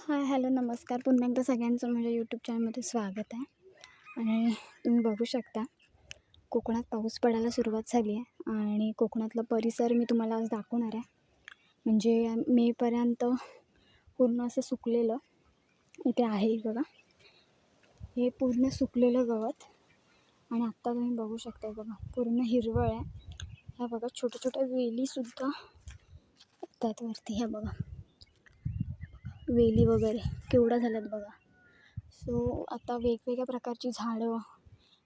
Hi hello नमस्कार. पुन्हा एकदा सगळ्यांचं माझ्या यूट्यूब चॅनलमध्ये स्वागत आहे. आणि तुम्ही बघू शकता कोकणात पाऊस पडायला सुरुवात झाली आहे. आणि कोकणातला परिसर मी तुम्हाला आज दाखवणार आहे. म्हणजे मेपर्यंत पूर्ण असं सुकलेलं इथे आहे बघा. हे पूर्ण सुकलेलं गवत. आणि आत्ता तुम्ही बघू शकता बघा पूर्ण हिरवळ आहे. ह्या बघा छोट्या छोट्या वेलीसुद्धा त्यातवरती वरती ह्या बघा. वेली वगैरे केवढ्या झाल्यात बघा. सो आता वेगवेगळ्या प्रकारची झाडं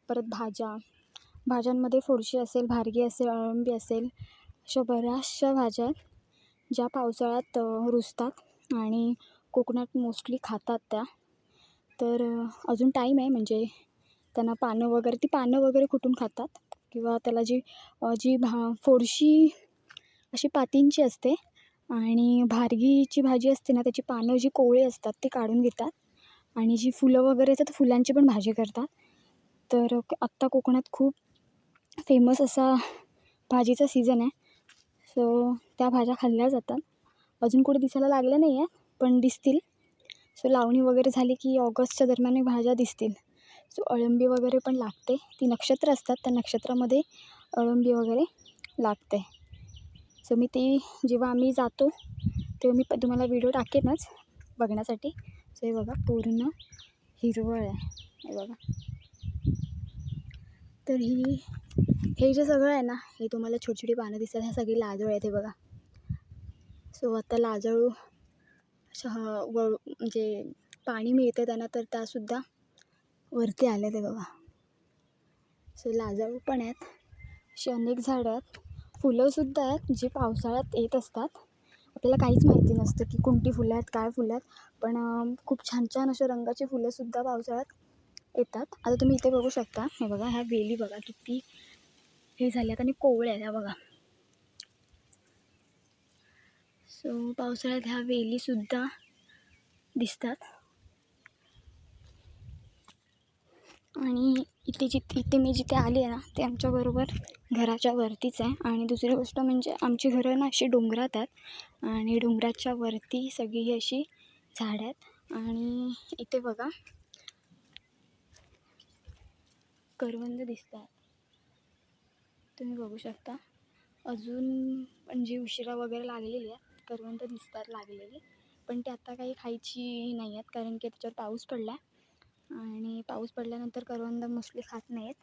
परत भाज्या. भाज्यांमध्ये फोडशी असेल भारगी असेल अळंबी असेल अशा बऱ्याचशा भाज्या आहेत ज्या पावसाळ्यात रुजतात आणि कोकणात मोस्टली खातात त्या. तर अजून टाईम आहे म्हणजे त्यांना पानं वगैरे ती पानं वगैरे कुठून खातात? किंवा त्याला जी जी भा फोडशी अशी पातींची असते आणि भारगीची भाजी असते ना त्याची पानं जी कोवळी असतात ती काढून घेतात. आणि जी फुलं वगैरे असतात फुलांची पण भाजी करतात. तर आत्ता कोकणात खूप फेमस असा भाजीचा सीझन आहे. सो त्या भाज्या खाल्ल्या जातात. अजून कुठे दिसायला लागल्या नाही आहे पण दिसतील. सो लावणी वगैरे झाली की ऑगस्टच्या दरम्यान भाज्या दिसतील. सो अळंबी वगैरे पण लागते. ती नक्षत्र असतात त्या नक्षत्रामध्ये अळंबी वगैरे लागते. सो मी ती जेव्हा आम्ही जातो तेव्हा मी तुम्हाला व्हिडिओ टाकेनच बघण्यासाठी. सो हे बघा पूर्ण हिरवळ आहे. हे बघा. तर ही हे जे सगळं आहे ना हे तुम्हाला छोटी छोटी पानं दिसतात. ह्या सगळी लाजळ आहेत हे बघा. सो आता लाजळू अशा ह वळ म्हणजे पाणी मिळतं त्यांना तर त्यासुद्धा वरती आले ते बघा. सो लाजळू पण आहेत. अशी अनेक झाडं आहेत. फुलंसुद्धा आहेत जी पावसाळ्यात येत असतात. आपल्याला काहीच माहिती नसतं की कोणती फुलं आहेत काय फुलं आहेत. पण खूप छान छान अशा रंगाची फुलंसुद्धा पावसाळ्यात येतात. आता तुम्ही इथे बघू शकता. हे बघा ह्या वेली बघा किती हे झाल्यात आणि कोवळ्या ह्या बघा. सो पावसाळ्यात ह्या वेलीसुद्धा दिसतात. आणि इथे जिथे इथे मी जिथे आली आहे ना ते आमच्याबरोबर घराच्या वरतीच आहे. आणि दुसरी गोष्ट म्हणजे आमची घरं ना अशी डोंगरात आहेत. आणि डोंगराच्या वरती सगळी अशी झाडं आहेत. आणि इथे बघा करवंद दिसतात. तुम्ही बघू शकता. अजून म्हणजे उशिरा वगैरे लागलेली आहेत. करवंद दिसतात लागलेली. पण ते आता काही खायची नाही आहेत कारण की त्याच्यावर पाऊस पडला आहे आणि पाऊस पडल्यानंतर करवंद मोस्टली खात नाहीत.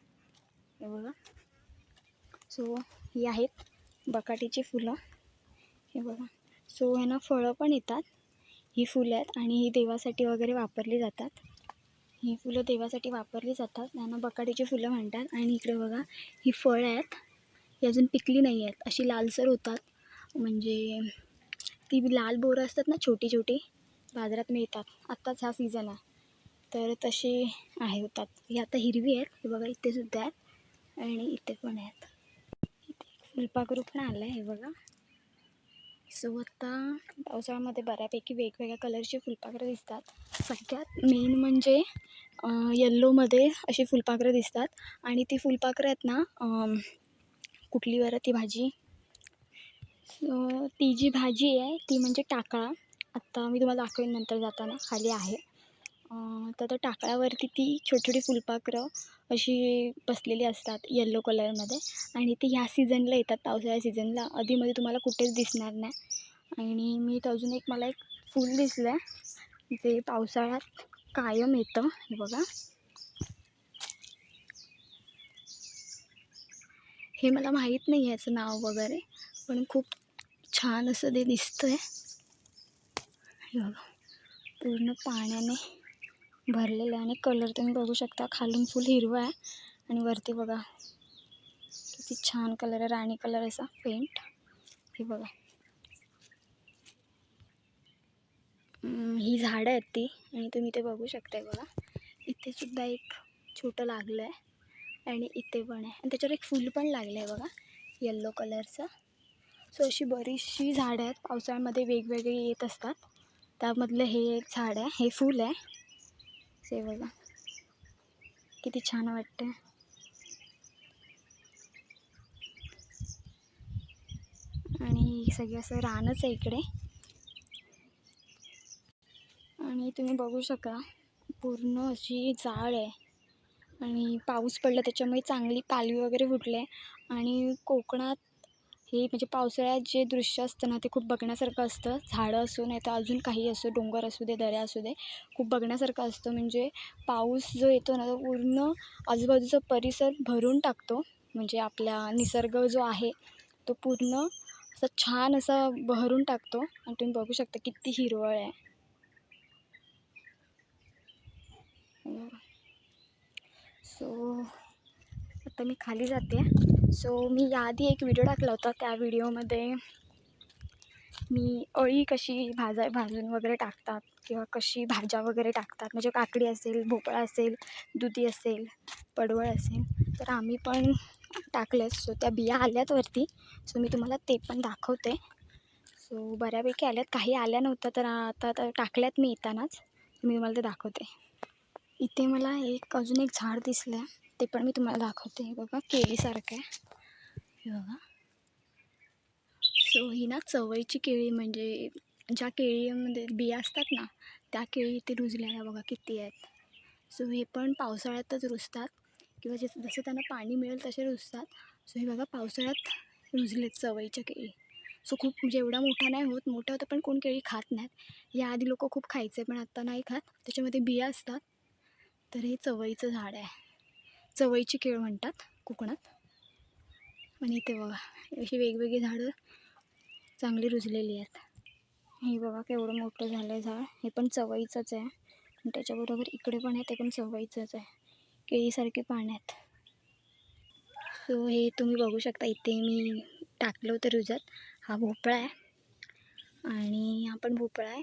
हे बघा. सो ही आहेत बकाटीची फुलं. हे बघा. सो ह्यांना फळं पण येतात. ही फुलं आहेत आणि ही देवासाठी वगैरे वापरली जातात. ही फुलं देवासाठी वापरली जातात. त्यांना बकाटीची फुलं म्हणतात. आणि इकडे बघा ही फळं आहेत. ही अजून पिकली नाही आहेत. अशी लालसर होतात. म्हणजे ती लाल बोरं असतात ना छोटी छोटी बाजारात मिळतात. आत्ताच हा सीझन आहे. तर तसे आहे होतात ही आता हिरवी आहेत. हे बघा इथे सुद्धा आहेत आणि इथे पण आहेत. इथे फुलपाखरू पण आलं आहे हे बघा. सो आता पावसाळ्यामध्ये बऱ्यापैकी वेगवेगळ्या कलरचे फुलपाखरं दिसतात. सगळ्यात मेन म्हणजे येल्लोमध्ये अशी फुलपाखरं दिसतात. आणि ती फुलपाखरं आहेत ना कुठली बरं ती भाजी? सो ती जी भाजी आहे ती म्हणजे टाकळा. आत्ता मी तुम्हाला दाखवेन नंतर जाताना. खाली आहे. तर त्या टाकळावरती ती छोटी छोटी फुलपाखरं अशी बसलेली असतात येल्लो कलरमध्ये आणि ती ह्या सीझनला येतात पावसाळ्या सीझनला आधीमध्ये तुम्हाला कुठेच दिसणार नाही. आणि मी तर अजून एक मला एक फूल दिसलं आहे जे पावसाळ्यात कायम येतं हे बघा. हे मला माहीत नाही आहे याचं नाव वगैरे पण खूप छान असं ते दिसतं आहे हे बघा. पूर्ण पाण्याने भरलेलं आहे आणि कलर तुम्ही बघू शकता. खालून फुल हिरवं आहे. आणि वरती बघा किती छान कलर आहे. राणी कलर असा पेंट हे बघा. ही झाडं आहेत ती आणि तुम्ही ते बघू शकताय बघा. इथे सुद्धा एक छोटं लागलं आहे आणि इथे पण आहे. आणि त्याच्यावर एक फूल पण लागलं आहे बघा येल्लो कलरचं सो अशी बरीचशी झाडं आहेत. पावसाळ्यामध्ये वेगवेगळी येत असतात. त्यामधलं हे एक झाड आहे. हे फूल आहे. ते बघा. किती छान वाटतं आणि सगळं असं रानच आहे इकडे. आणि तुम्ही बघू शका पूर्ण अशी जाळ आहे. आणि पाऊस पडला त्याच्यामुळे चांगली पालवी वगैरे फुटले आणि कोकणात हे म्हणजे पावसाळ्यात जे दृश्य असतं ना ते खूप बघण्यासारखं असतं. झाडं असो नाही तर अजून काही असो डोंगर असू दे दऱ्या असू दे खूप बघण्यासारखं असतं. म्हणजे पाऊस जो येतो ना तो पूर्ण आजूबाजूचा परिसर भरून टाकतो. म्हणजे आपला निसर्ग जो आहे तो पूर्ण असा छान असा बहरून टाकतो. आणि तुम्ही बघू शकता किती हिरवळ आहे. सो आता मी खाली जाते. सो मी याआधी एक व्हिडिओ टाकला होता त्या व्हिडिओमध्ये मी अळी कशी भाजा भाजून वगैरे टाकतात किंवा कशी भाज्या वगैरे टाकतात म्हणजे काकडी असेल भोपळा असेल दुधी असेल पडवळ असेल तर आम्ही पण टाकलेच सो त्या बिया आल्यात वरती. सो मी तुम्हाला ते पण दाखवते. सो बऱ्यापैकी आल्यात. काही आल्या नव्हत्या तर आता तर टाकल्यात मी येतानाच मी तुम्हाला ते दाखवते. इथे मला एक अजून एक झाड दिसलं आहे ते पण मी तुम्हाला दाखवते. हे बघा केळीसारखं आहे. हे बघा. सो ही ना चवळीची केळी म्हणजे ज्या केळीमध्ये बिया असतात ना त्या केळी इथे रुजल्या बघा किती आहेत. सो हे पण पावसाळ्यातच रुजतात. किंवा जस जसं त्यांना पाणी मिळेल तसे रुजतात. सो हे बघा पावसाळ्यात रुजलेत चवळीच्या केळी. सो खूप म्हणजे एवढा मोठा नाही होत. मोठा होतं पण कोण केळी खात नाहीत. याआधी लोक खूप खायचे पण आत्ता नाही खात. त्याच्यामध्ये बिया असतात. तर हे चवळीचं झाड आहे. चवळीची केळ म्हणतात कोकणात. आणि इथे बघा अशी वेगवेगळी झाडं चांगली रुजलेली आहेत. हे बघा केवढं मोठं झालं आहे झाड. हे पण चवळीचंच आहे. आणि त्याच्याबरोबर इकडे पण आहे ते पण चवळीचंच आहे. केळीसारखे पाण्यात सो हे तुम्ही बघू शकता इथे मी टाकलं होतं रुजत. हा भोपळा आहे. आणि हा पण भोपळा आहे.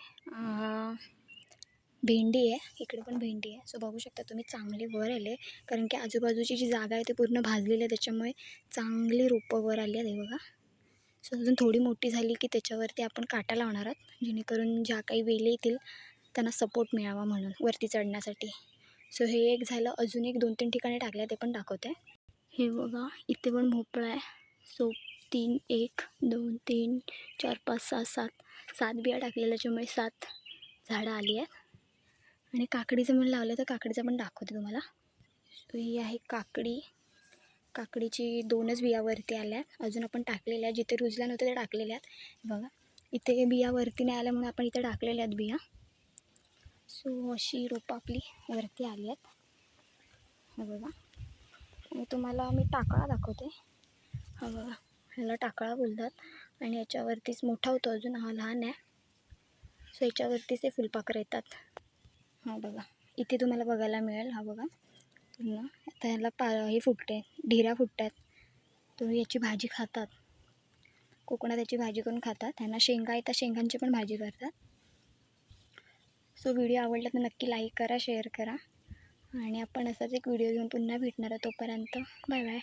भेंडी आहे. इकडे पण भेंडी आहे. सो बघू शकता तुम्ही चांगले वर आले. कारण की आजूबाजूची जी जागा आहे ती पूर्ण भाजलेली आहे. त्याच्यामुळे चांगली रोपं वर आली आहेत हे बघा. सो अजून थोडी मोठी झाली की त्याच्यावरती आपण काटा लावणार आहोत. जेणेकरून ज्या काही वेली येतील त्यांना सपोर्ट मिळावा म्हणून वरती चढण्यासाठी. सो हे एक झालं. अजून एक दोन तीन ठिकाणी टाकले ते पण दाखवते. हे बघा इथे पण भोपळा आहे. सो तीन एक दोन तीन चार पाच सहा सात. सात बिया टाकलेल्या त्याच्यामुळे सात झाडं आली आहेत. आणि काकडीचं म्हणून लावलं तर काकडीचं पण दाखवते तुम्हाला. सो ही आहे काकडी. काकडीची दोनच बियावरती आल्या. अजून आपण टाकलेल्या आहेत जिथे रुजल्या नव्हत्या त्या टाकलेल्या आहेत बघा इथे बियावरती नाही आल्या म्हणून आपण इथे टाकलेल्या आहेत बिया. सो अशी रोपं आपली वरती आली आहेत बघा. आणि तुम्हाला मी टाकळा दाखवते. हा बघा ह्याला टाकळा बोलतात. आणि याच्यावरतीच मोठा होतो अजून हा लहान आहे. सो याच्यावरतीच ते फुलपाखरं येतात. हा बघा. इथे तुम्हाला बघायला मिळेल हा बघा. पूर्ण आता ह्याला पा हे फुटते ढिऱ्या फुटतात. तुम्ही याची भाजी खातात. कोकणात याची भाजी करून खातात. त्यांना शेंगा येतात शेंगांची पण भाजी करतात. सो व्हिडिओ आवडला तर नक्की लाईक करा शेअर करा. आणि आपण असाच एक व्हिडिओ घेऊन पुन्हा भेटणार आहे तोपर्यंत. Bye bye